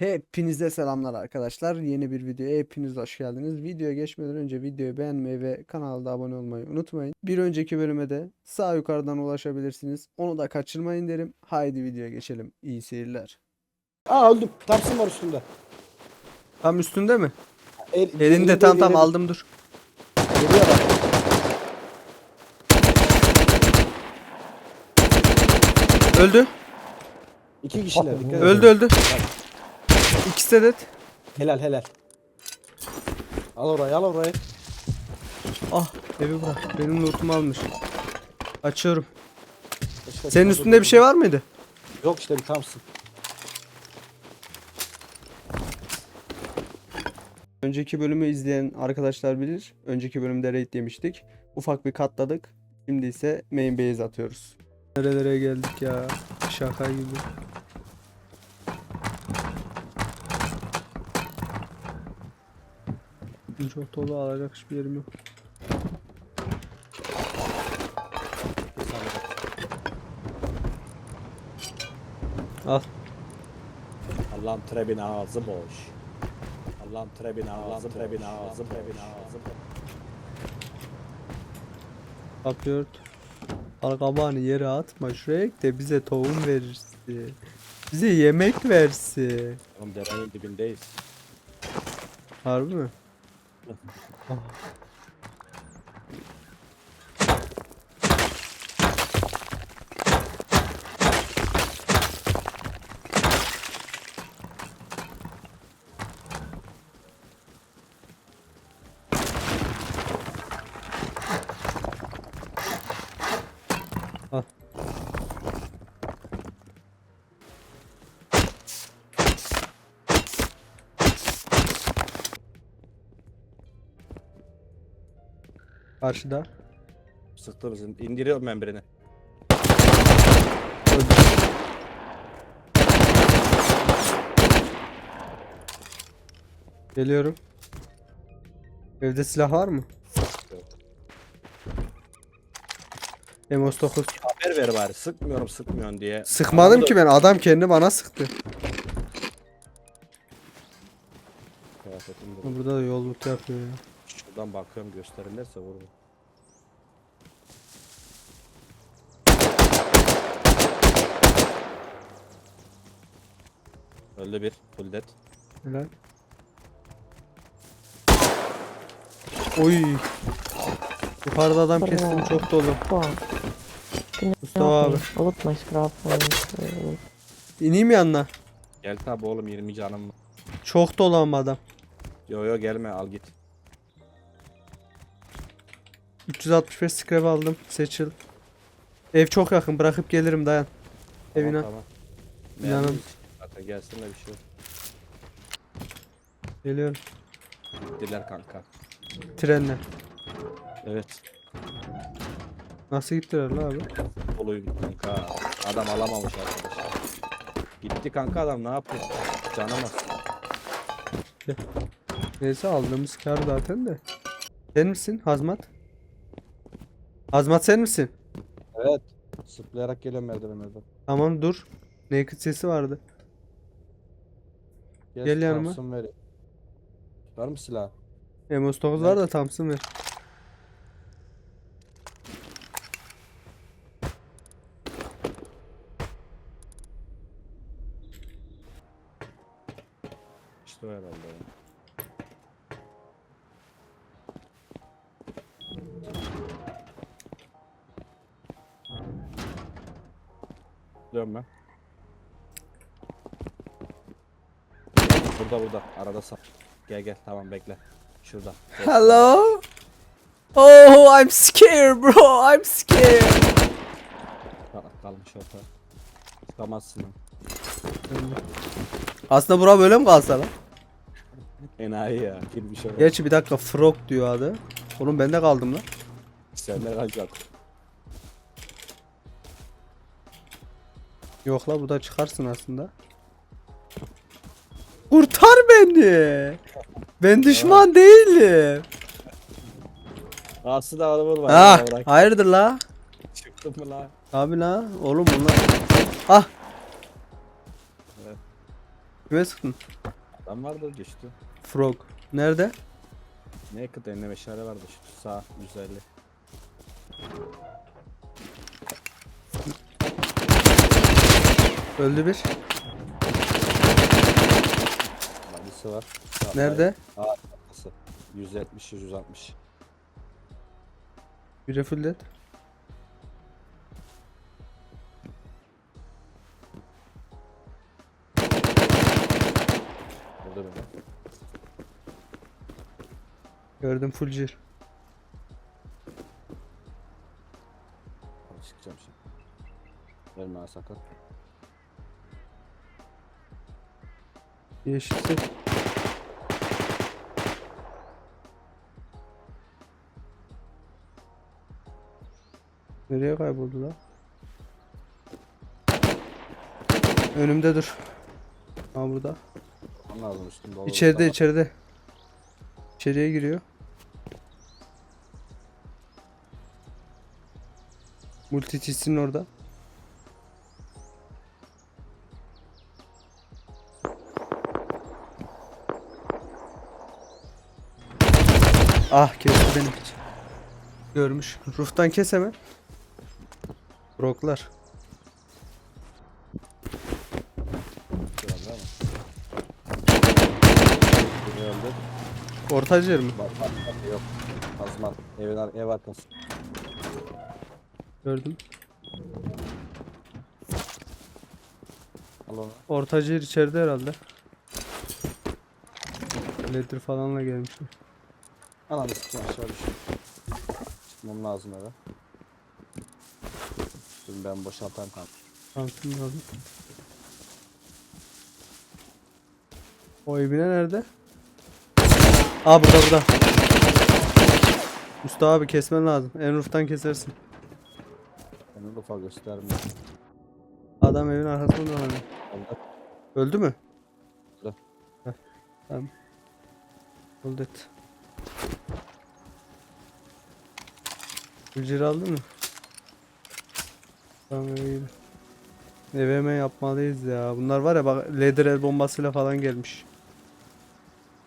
Hepinize selamlar arkadaşlar. Yeni bir videoya hepiniz hoş geldiniz. Videoya geçmeden önce videoyu beğenmeyi ve kanala da abone olmayı unutmayın. Bir önceki bölüme de sağ yukarıdan ulaşabilirsiniz. Onu da kaçırmayın derim. Haydi videoya geçelim. İyi seyirler. Aa öldüm. Thompson var üstünde. Tam üstünde mi? El, Elinde tam tam elinde- aldım dur. Geliyor bak. Öldü. İki kişiler. dikkat edin. Öldü öldü. İkisi dead. Helal helal. Al orayı al orayı. Ah evi bırak. Benim lootumu almış. Açıyorum. İşte Senin üstünde bir şey var mıydı? Yok işte bir Thompson. Önceki bölümü izleyen arkadaşlar bilir. Önceki bölümde raid yemiştik. Ufak bir katladık. Şimdi ise main base atıyoruz. Nerelere geldik ya? Şaka gibi. Çok dolu alacak hiçbir yerim yok. Al. Allah'ın trebin ağzı boş. Allah'ın trebin ağzı trebin ağzı trebin ağzı. Kapıyor. Al kabağını yere atma. Shrek de bize tohum verirsin. Bize yemek versin. Oğlum derenin dibindeyiz. Harbi mi? Al. Karşıda. Sıktı mısın? İndiriyorum ben birini. Geliyorum. Evde silah var mı? Yok. Emos 9. Haber ver bari. Sıkmıyorum sıkmıyorsun diye. Sıkmadım ki ben. Adam kendi bana sıktı. Kıyafetim de- Ha, Burada da yolluk yapıyor ya. Şuradan bakıyorum gösterirlerse vururum. Öldü bir. Full dead. Helal. Oy. Yukarıda adam kestim çok dolu. Mustafa abi. Unutma scrap İneyim yanına. Gel tabi oğlum 20 canım var. Çok dolu ama adam. Yo yo gelme al git. 365 scrap aldım. Seçil. Ev çok yakın. Bırakıp gelirim dayan. Evine. Tamam, tamam. Zaten gelsin de bir şey yok. Geliyorum. Gittiler kanka. Trenle. Evet. Nasıl gittiler la abi? Doluyum kanka. Adam alamamış arkadaşlar. Gitti kanka adam ne yapıyor? Canamaz. Neyse aldığımız kar zaten de. Sen misin Hazmat? Hazmat sen misin? Evet. Sıplayarak geliyorum merdivenlerden. Tamam dur. Naked sesi vardı. Gel yanıma. Thompson vereyim. Var mı silah? Emos 9 var da Thompson ver. Burada. Gel gel tamam bekle. Şurada. Hello? Oh, I'm scared bro. I'm scared. Kal- Kalmış orta. Çıkamazsın lan. Aslında bura böyle mi kalsa lan? Enayi ya. Girmiş oraya. Gerçi bir dakika Frog diyor adı. Oğlum ben de kaldım lan. Sen de kalacak. Yok la burada çıkarsın aslında. Kurtar beni. Ben düşman değilim. Aslında adamın var. Ah, ya, bırak. hayırdır la? Çıktım mı lan? Abi la oğlum bunlar. Ah. Evet. Kime sıktın? Adam vardı düştü. Frog. Nerede? Naked eline meşale vardı şu sağ 150. Öldü bir. Badisi var. Sağ- Nerede? Arkası. 170 160. Biri fullet. Burada beni. Gördüm full cir. Hadi çıkacağım şimdi. Verme ha sakın. Yeşilsi. Nereye kayboldu lan? Önümde dur. Ha burada. Lazım üstünde olur. İçeride Tamam. içeride. İçeriye giriyor. Multitis'in orada. Ah kesti beni. Görmüş. Roof'tan kes hemen. Broklar. Öldü. Ortacı yer mi? Bak bak bak yok. Azman. Evin ar- ev arkası. Gördüm. Al onu. Yer içeride herhalde. Ledir falanla gelmişler. Ananı sikeyim aşağı düştüm. Çıkmam lazım eve. Şimdi ben boşaltayım kanka. Şansım lazım. O evine nerede? Aa burada burada. Mustafa abi kesmen lazım. En roof'tan kesersin. Onu da ufak göstermiyor. Adam evin arkasında. Oldu. Öldü mü? Öldü. Heh, Tamam. Öldü. Hücre aldın mı? Tamam. Eve hemen yapmalıyız ya. Bunlar var ya bak leather el bombasıyla falan gelmiş.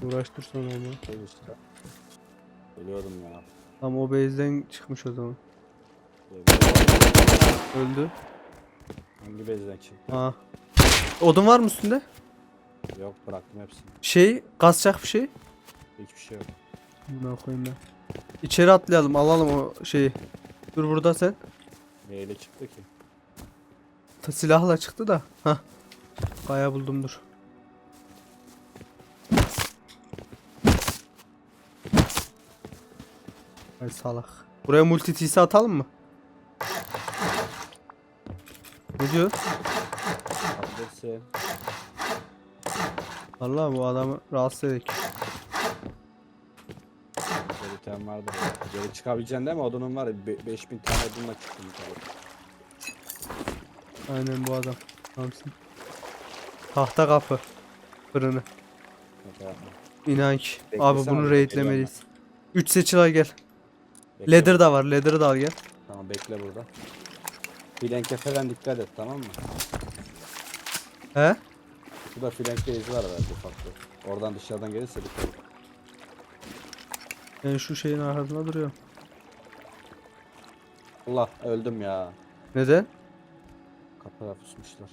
Uğraştır sonra ama. Şey işte. Biliyordum ya. Tam o base'den çıkmış o zaman. Öldü. Hangi bezden çıktı? Aa. Odun var mı üstünde? Yok bıraktım hepsini. Şey, kasacak bir şey. Hiçbir şey yok. Buna koyayım ben. İçeri atlayalım, alalım o şeyi. Dur burada sen. Neyle çıktı ki? Ta silahla çıktı da. Hah. Kaya buldum dur. Ay salak. Buraya multi TC atalım mı? Ne diyor? Allah bu adamı rahatsız edik. Böyle item vardı. Geri çıkabileceksin değil mi? Odunun var ya. Be 5000 tane odunla çıktım yukarı. Aynen bu adam. Hamsi. Tahta kapı. Fırını. Şaka yapma. İnan ki. Beklesene Abi abi, bunu bekliyorum raidlemeliyiz. 3 seçil gel. Bekle. Leather da var. Leather da al gel. Tamam bekle burada. Flanke falan dikkat et tamam mı? He? Şurada flankte izi var herhalde farklı. Oradan dışarıdan gelirse dikkat et. Ben şu şeyin arkasında duruyorum. Allah öldüm ya. Neden? Kapıya pusmuşlar.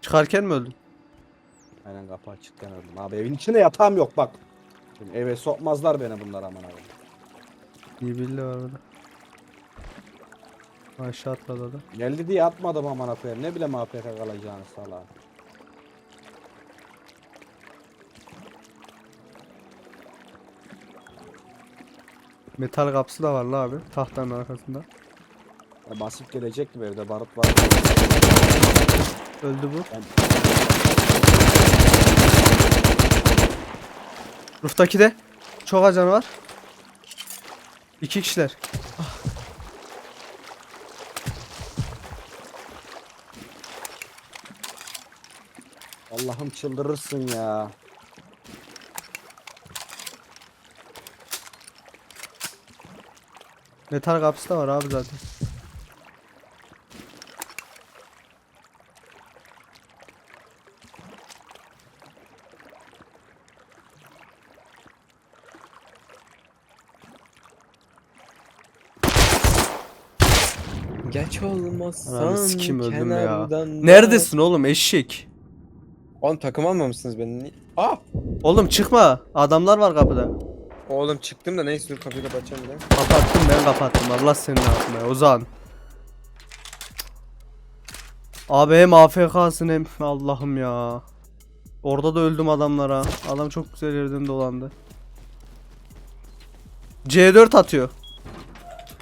Çıkarken mi öldün? Aynen kapı açıkken öldüm. Abi evin içinde yatağım yok bak. Şimdi eve sokmazlar beni bunlar aman abi. İyi bildi var orada. Aşağı atladı adam. Geldi diye atmadım aman koyayım. Ne bileyim APK kalacağını sala. Metal kapısı da var la abi. Tahtanın arkasında. Ya basıp gelecektim evde barut var. Öldü bu. Ben- Ruftaki de çok acanı var. İki kişiler. Allah'ım çıldırırsın ya. Metal kapısı da var abi zaten. Olmazsan Ananı öldüm ya. kenardan Neredesin oğlum eşek? Oğlum takım almamışsınız beni. Ni- Aa! Oğlum çıkma. Adamlar var kapıda. Oğlum çıktım da neyse dur kapıyı kapatacağım bir de. Kapattım ben kapattım. Allah senin altına. Ozan. Abi hem AFK'sın hem Allah'ım ya. Orada da öldüm adamlara. Adam çok güzel yerden dolandı. C4 atıyor.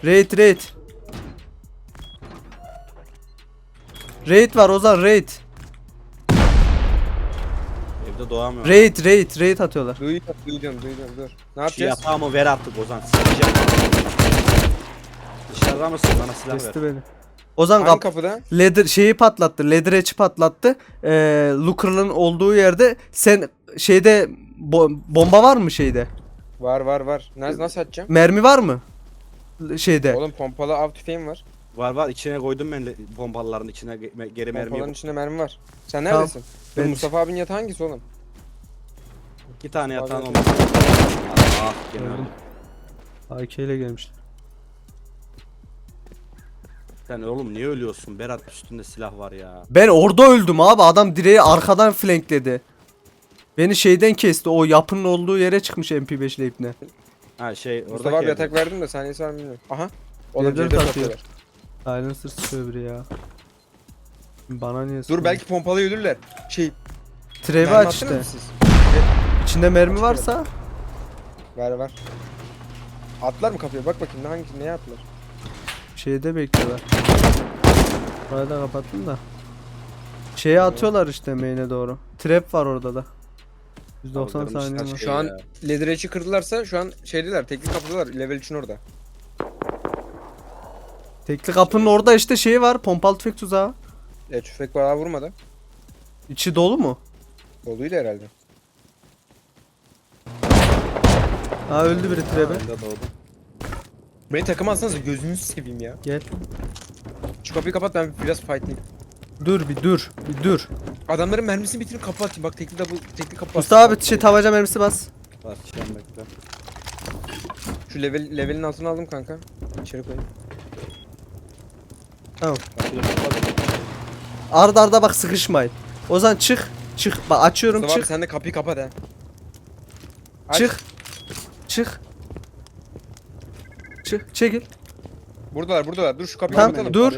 Raid raid. Raid var Ozan raid. Evde doğamıyorum. Raid raid raid atıyorlar. Duyuyorum duyuyorum duyuyorum dur. Ne Şu yapacağız? yatağımı ver artık Ozan. Sikeceğim. Dışarıda mısın? Bana silah ver. Kesti beni. Ozan Hangi kap kapıda? Leather şeyi patlattı. Edge'i patlattı. Ee, Looker'ın olduğu yerde sen şeyde bo- bomba var mı şeyde? Var var var. Nasıl, nasıl atacağım? Mermi var mı? Şeyde. Oğlum pompalı av tüfeğim var. Var var içine koydum ben le- bombaların içine ge- me- geri mermi Pompaların yok. içinde mermi var. Sen Tamam. neredesin? Dur, Ben- Mustafa abinin yatağı hangisi oğlum? İki tane yatağın Abi, olmuş. Ah gene öldüm. AK ile gelmişler. Sen oğlum niye ölüyorsun? Berat üstünde silah var ya. Ben orada öldüm abi. Adam direği arkadan flankledi. Beni şeyden kesti. O yapının olduğu yere çıkmış MP5 ile ipne. Ha şey Mustafa orada abi yatak verdim de saniyesi var mı bilmiyorum. Aha. Oğlum C4 C4 atıyor. atıyorlar. Silencer sıçıyor biri ya. Bana niye Dur sıkıyor? belki pompalıyı ölürler. Şey. Trevi mermi aç attınız işte. mı siz? İçinde mermi Açıyorum. varsa Ver ver. Atlar mı kapıya? Bak bakayım ne hangi neye atlar? şeyde bekliyorlar. Burayı da kapattım da. Şeye atıyorlar işte main'e doğru. Trap var orada da. 190 Kaldırmışlar saniye var. Şu an ya. edge'i kırdılarsa şu an şeydiler teknik kapıdalar level 3'ün orada. Tekli kapının orada işte şey var. Pompalı tüfek tuzağı. E tüfek var vurmadı. İçi dolu mu? Doluydu herhalde. Ha öldü biri trap'e. Ben de doğdum. Beni takım alsanız gözünüzü seveyim ya. Gel. Şu kapıyı kapat ben biraz fightlayayım. Dur bir dur. Bir dur. Adamların mermisini bitirip kapı atayım. Bak tekli double tekli kapı Mustafa atayım. abi şey tavaca mermisi bas. Var çıkan bekle. Şu level levelin altına aldım kanka. İçeri koyayım. Tamam. Arda arda bak sıkışmayın. Ozan çık. Çık. Bak açıyorum Mustafa abi çık. sen de kapıyı kapat ha. Aç. Çık. Çık. Çık. Çekil. Buradalar buradalar. Dur şu kapıyı Tamam, kapatalım. dur.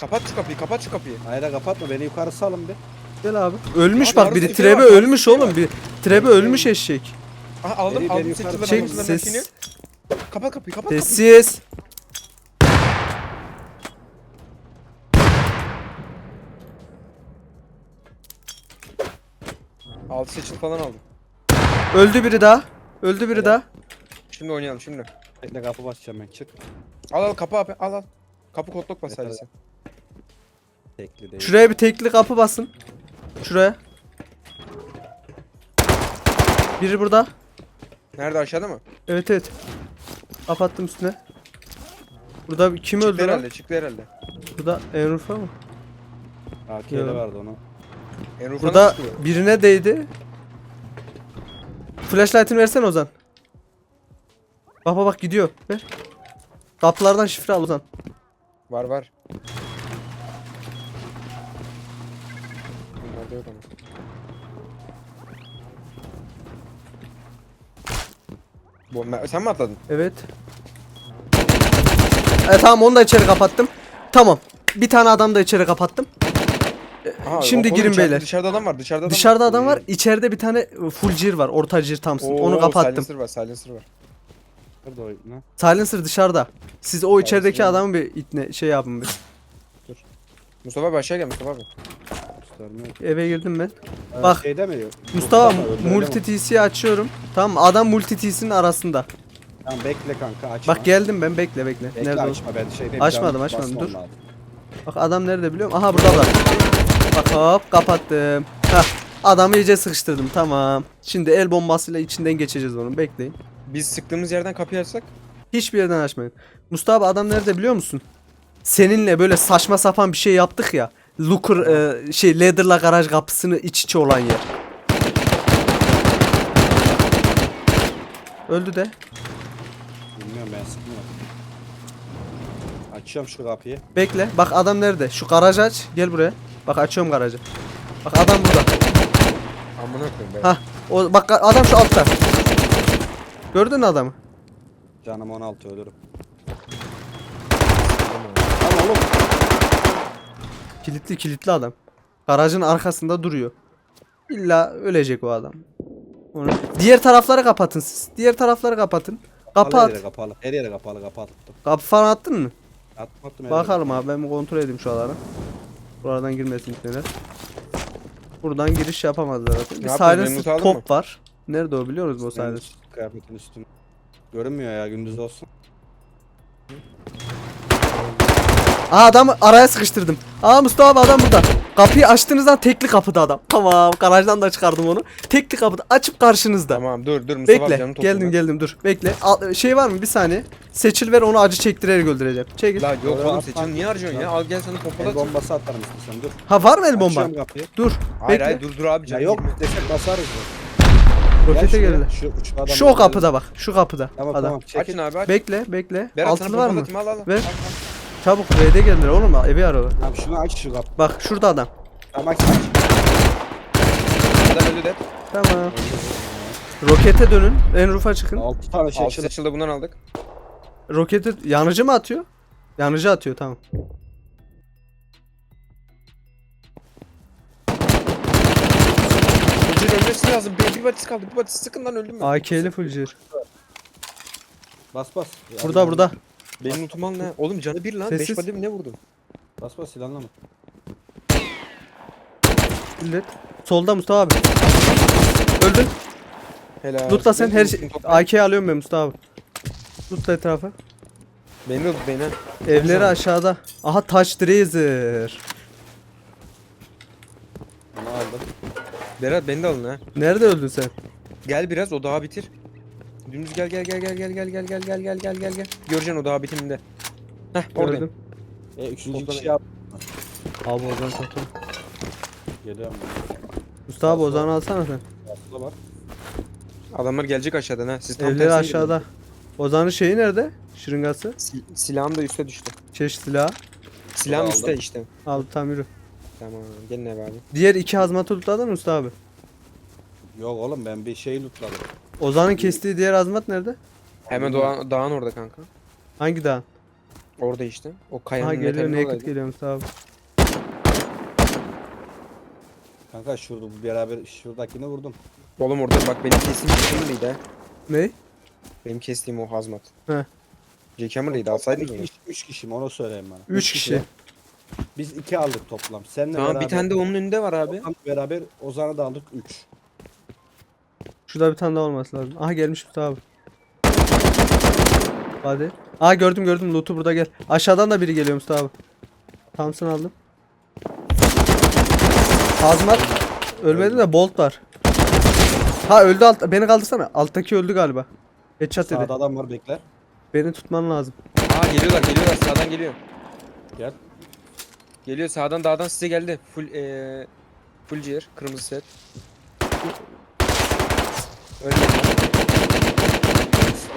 Kapat şu kapıyı kapat şu kapıyı. Hayır kapatma beni yukarı salın bir. Gel abi. Ölmüş Abi bak arada biri bir şey trebe var, arada ölmüş şey oğlum. var. Bir trebe ölmüş eşek. Aha aldım Beni- aldım beni seçilen yukarı Çek ses. Kapat kapıyı kapat kapıyı. Sessiz. Altı seçil falan aldım. Öldü biri daha. Öldü biri daha. Şimdi oynayalım şimdi. Bekle kapı basacağım ben çık. Al al kapı abi al al. Kapı kodlok bas sadece. sen. Tekli değil. Şuraya bir tekli kapı basın. Şuraya. Biri burada. Nerede aşağıda mı? Evet evet. Kapattım üstüne. Burada kim Çıktı öldü lan? herhalde çıktı herhalde. Burada Enrufa mı? AK'de Yok. vardı onu. Enrufa'nın Burada çıkıyor. birine değdi. Flashlight'ını versene Ozan. Bak bak bak gidiyor. Ver. Kapılardan şifre al Ozan. Var var. Bunlarda yok ama. Bu, sen mi atladın? Evet. Evet tamam onu da içeri kapattım. Tamam. Bir tane adam da içeri kapattım. Aha, Şimdi girin içeride- beyler. Dışarıda adam var dışarıda adam Dışarıda var. adam var. içeride bir tane full cir var. Orta cir Thompson. Onu Oo, kapattım. Silencer var silencer var. Nerede o lan? Silencer dışarıda. Siz o içerideki Silencer. adamı bir itne şey yapın bir. Mustafa abi aşağı gel Mustafa abi. Göstermiyor. Eve girdim ben. Ha, Bak. Şeyde mi? Mustafa öldürelim multi onu. TC'yi açıyorum. Tamam mı? adam multi TC'nin arasında. Tamam bekle kanka açma. Bak geldim ben bekle bekle. Bekle Nerede o? açma ben şeydeyim. Açmadım, canım açmadım, basmam dur. lazım. Bak adam nerede biliyor musun? Aha buradalar. Bak hop kapattım. Hah adamı iyice sıkıştırdım tamam. Şimdi el bombasıyla içinden geçeceğiz onu bekleyin. Biz sıktığımız yerden kapıyı açsak. Hiçbir yerden açmayın. Mustafa adam nerede biliyor musun? Seninle böyle saçma sapan bir şey yaptık ya. Looker e, şey Leather'la garaj kapısını iç içe olan yer. Öldü de. Bilmiyorum ben sıkmıyorum. Açıyorum şu kapıyı. Bekle. Bak adam nerede? Şu garajı aç. Gel buraya. Bak açıyorum garajı. Bak adam burada. Amına koyayım ben. Hah. O bak adam şu altta. Gördün mü adamı? Canım 16 ölürüm. Lan oğlum. Kilitli kilitli adam. Garajın arkasında duruyor. İlla ölecek o adam. Onu... Diğer tarafları kapatın siz. Diğer tarafları kapatın. Kapat. Her Kapat. yere kapalı. Her yere kapalı kapattım. Kapı falan attın mı? Atmadım her Bakalım yere. abi ben bir kontrol edeyim şu alanı. Buradan girmesin neler. Buradan giriş yapamazlar zaten. Bir aldın top var. Nerede o biliyor musunuz o Senin silence? üst- Kıyafetin üstüne. Görünmüyor ya gündüz olsun. Aa adamı araya sıkıştırdım. Aa Mustafa abi adam burada. Kapıyı açtığınızdan tekli kapıda adam. Tamam garajdan da çıkardım onu. Tekli kapıda açıp karşınızda. Tamam dur dur Mustafa Bekle. canım topla. Geldim geldim dur. Bekle. Al- şey var mı bir saniye. Seçil ver onu acı çektirerek öldüreceğim. Çekil. La yok oğlum at, seçim niye harcıyorsun ya? Al gel sana El pompalat. bombası atarım istiyorsan dur. Ha var mı el bomba? Açıyorum kapıyı. Dur. Hayır Bekle. hayır dur dur abi Ya canım. yok desek basarız. ya. Rokete şuraya, geldi. Şu, şu, adam Şu o kapıda bak. Şu kapıda. Tamam adam. tamam çekil. Açın abi aç. Bekle bekle. Berat sana Altılı var mı? pompalatayım al al. al. Ver. Al, al. Çabuk R'de geldiler oğlum evi arıyorlar. Tamam şunu aç şu kapıyı. Bak şurada adam. Tamam aç aç. Adam öldü de. Tamam. Rokete dönün. En rufa çıkın. 6 tane şey Altı açıldı. seçildi bundan aldık. Roketi yanıcı mı atıyor? Yanıcı atıyor tamam. Çocuğun ölmesi lazım. Bir, bir batis kaldı. Bir batis sıkın lan öldüm ben. AK'li fulcir. Bas bas. Burada burada. Benim utumal ne? Oğlum canı bir lan. Sessiz. Beş body mi ne vurdum? Bas bas silahla mı? Millet. Solda Mustafa abi. Öldün. Helal. Lootla sen her şey. AK'yi alıyorum ben Mustafa abi. Lootla etrafı. Beni de beni. Evleri aşağıda. Aha Touch Tracer. Bunu aldım. Berat beni de alın ha. Nerede öldün sen? Gel biraz o daha bitir. Dümdüz gel gel gel gel gel gel gel gel gel gel gel gel gel. Göreceksin o daha bitiminde. Heh oradayım. Gördüm. E üçüncü Topla kişi yap. Abi Ozan topla. Geliyorum. Mustafa abi Ozan'ı alsana sen. Aslında var. Adamlar gelecek aşağıdan ha. Siz tam Evleri tersine aşağıda. Ozan'ın şeyi nerede? Şırıngası. Sil- silahım da üste düştü. Çeşit silahı. Silahım Aldım. üstte işte. Al tam yürü. Tamam gelin eve abi. Diğer iki hazmatı lootladın mı Mustafa abi? Yok oğlum ben bir şey lootladım. Ozan'ın kestiği diğer hazmat nerede? Hemen dağın, dağın orada kanka. Hangi dağ? Orada işte. O kayanın Aha geliyor metalinin naked oradaydı. geliyor Mustafa abi. Kanka şurada bu beraber şuradakini vurdum. Oğlum orada bak benim kestiğim Jackhammer'lıydı ha. Ne? Benim kestiğim o hazmat. He. Jackhammer'lıydı alsaydın İki onu. kişi, üç kişi mi onu söyleyeyim bana. Üç kişi. Biz iki aldık toplam. Seninle Tamam beraber. bir tane de onun önünde var abi. Ozan'la beraber Ozan'ı da aldık 3. Şurada bir tane daha olması lazım. Aha gelmiş Mustafa abi. Hadi. Aa gördüm gördüm loot'u burada gel. Aşağıdan da biri geliyor Mustafa abi. Thompson aldım. Hazmat. Ölmedi de bolt var. Ha öldü alt. Beni kaldırsana. Alttaki öldü galiba. Headshot dedi. Sağda adam var bekler. Beni tutman lazım. Aa geliyorlar geliyorlar sağdan geliyor. Gel. Geliyor sağdan dağdan size geldi. Full eee full gear kırmızı set. Ölmedi.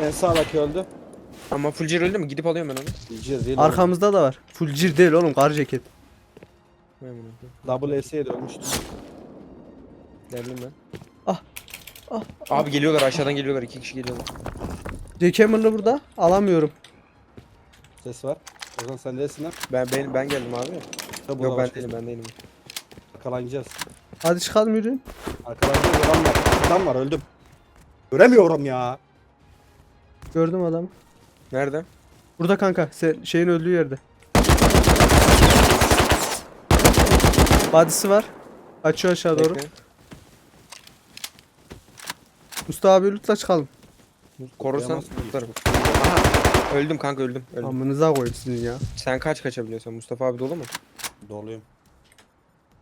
En sağdaki öldü. Ama full gear öldü mü? Gidip alıyorum ben onu. Bileceğiz değil Arkamızda da var. Full cir değil oğlum kar ceket. Hemen onu. Double S'ye de ölmüştü. Geldim ben. Ah, ah, Abi geliyorlar aşağıdan geliyorlar iki kişi geliyorlar. Jackhammer'lı burada. Alamıyorum. Ses var. Ozan sen neresin lan? Ben ben, ben geldim abi. Burada Yok ben değilim ben değilim. Arkalanacağız. Hadi çıkalım yürüyün. Arkalanacağız adam var. Adam var öldüm. Göremiyorum ya. Gördüm adamı. Nerede? Burada kanka. Sen, şeyin öldüğü yerde. Badisi var. Açıyor aşağı doğru. Bekle. Mustafa abi lütfen çıkalım. Korursan tutarım. Aha. Öldüm kanka öldüm. öldüm. Amınıza koyayım sizin ya. Sen kaç kaçabiliyorsun? Mustafa abi dolu mu? Doluyum.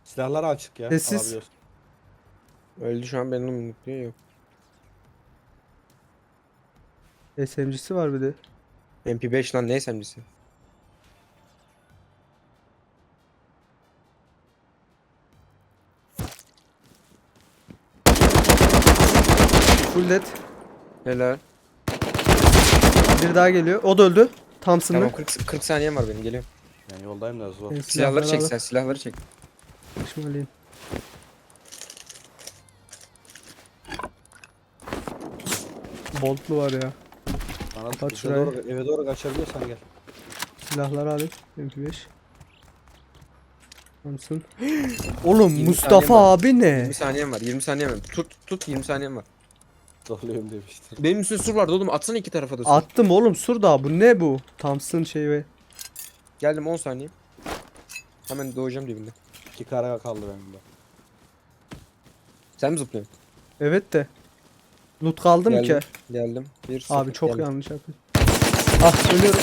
Silahları açık ya. Sessiz. Öldü şu an benim unutluyor yok. SMG'si var bir de. MP5 lan ne SMG'si? Full dead. Helal. Bir daha geliyor. O da öldü. Thompson'lı. Tamam 40, 40 saniyem var benim geliyorum. Ben yoldayım da zor. Ben Silahları çek sen silahları çek. Şımalıyım. Boltlu var ya. Bana Kapat bize şurayı. doğru, eve doğru kaçabiliyorsan gel. Silahları alayım. MP5. Thompson. Oğlum 20 Mustafa var. abi ne? 20 saniyem var 20 saniyem var. Tut tut 20 saniyem var. Zorluyorum demiştim. Benim üstüne sur vardı oğlum atsana iki tarafa da sur. Attım oğlum surda bu ne bu? Thompson şey ve Geldim 10 saniye. Hemen doğacağım dibinde. İki kara kaldı benim de. Sen mi zıplıyorsun? Evet de. Loot kaldı mı ki? Geldim. Geldim. Bir Abi sıfır, çok geldim. yanlış yaptın. Ah ölüyorum.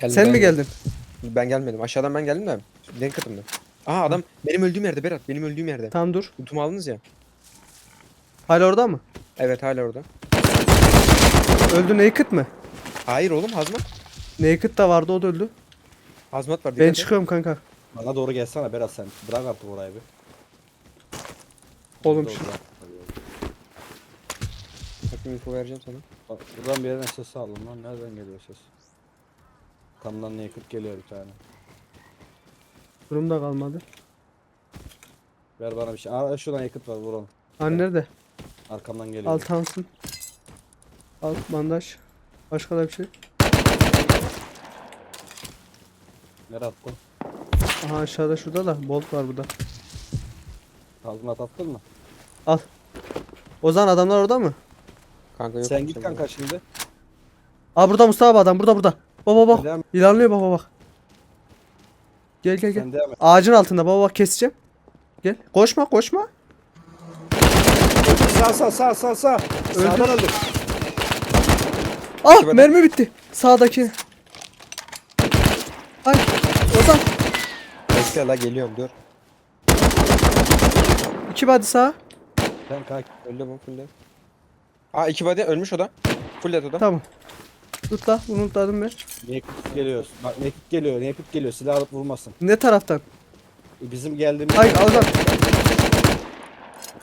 Geldim, Sen mi geldim. geldin? Ben gelmedim. Aşağıdan ben geldim de. Denk katımda. Aha adam benim öldüğüm yerde Berat. Benim öldüğüm yerde. Tamam dur. Lootumu aldınız ya. Hala orada mı? Evet hala orada. Öldü Naked mı? Hayır oğlum hazmat. Naked da vardı o da öldü. Hazmat var. Ben dikkat et. çıkıyorum kanka. Bana doğru gelsene Berat sen. Bırak artık orayı bir. Oğlum Doğru, Takım info vereceğim sana. Bak, Buradan bir yerden ses aldım lan. Nereden geliyor ses? Kamdan naked geliyor bir tane. Durumda kalmadı. Ver bana bir şey. Aa şuradan yakıt var vuralım. Hani nerede? Arkamdan geliyor. Al Thompson. Al bandaj. Başka da bir şey. Nereye attın? Aha aşağıda şurada da bolt var burada. Ağzına attın mı? Ozan adamlar orada mı? Kanka yok. Sen git kanka şimdi. Aa burada Mustafa abi adam burada burada. Baba bak. Devam. İlerliyor baba bak. Gel gel gel. Sen devam et. Ağacın altında baba bak keseceğim. Gel. Koşma koşma. Sağ sağ sağ sağ sağ. Sağdan öldüm. Ah mermi bitti. Sağdaki. Ay Ozan. Bekle la geliyorum dur. İki body sağ. Sen kalk. Öldü bu full dead. Aa iki body ölmüş o da. Full dead o da. Tamam. Tut la bunu unutladım ben. Naked geliyor. Bak naked geliyor. Naked geliyor. Silah alıp vurmasın. Ne taraftan? Bizim geldiğimiz... Ay Ozan.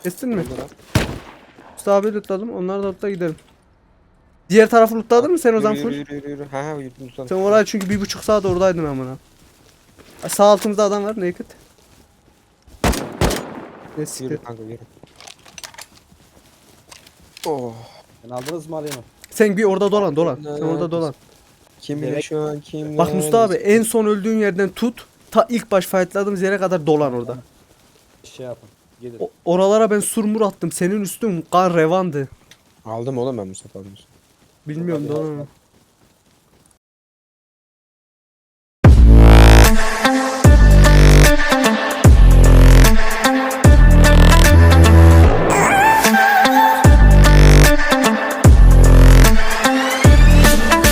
Kestin mi? Mustafa abi lootladım. Onlar da lootla gidelim. Diğer tarafı lootladın mı sen Ozan Yürü, full? Yürü yürü yürü. Ha ha yürü lütfen. Sen oraya çünkü bir buçuk saat oradaydın amına. Ay, Sağ altımızda adam var naked. Ne siktir. Yürü kanka yürü. Oh. Sen aldınız mı alayım mı? Sen bir orada dolan dolan. Sen orada dolan. Kim Direkt- şu an kim Bak Mustafa abi en son öldüğün yerden tut. Ta ilk baş fightladığımız yere kadar dolan orada. Şey yapın. Gidin. O- oralara ben surmur attım. Senin üstün kan revandı. Aldım oğlum ben Mustafa abi. Bilmiyorum dolan.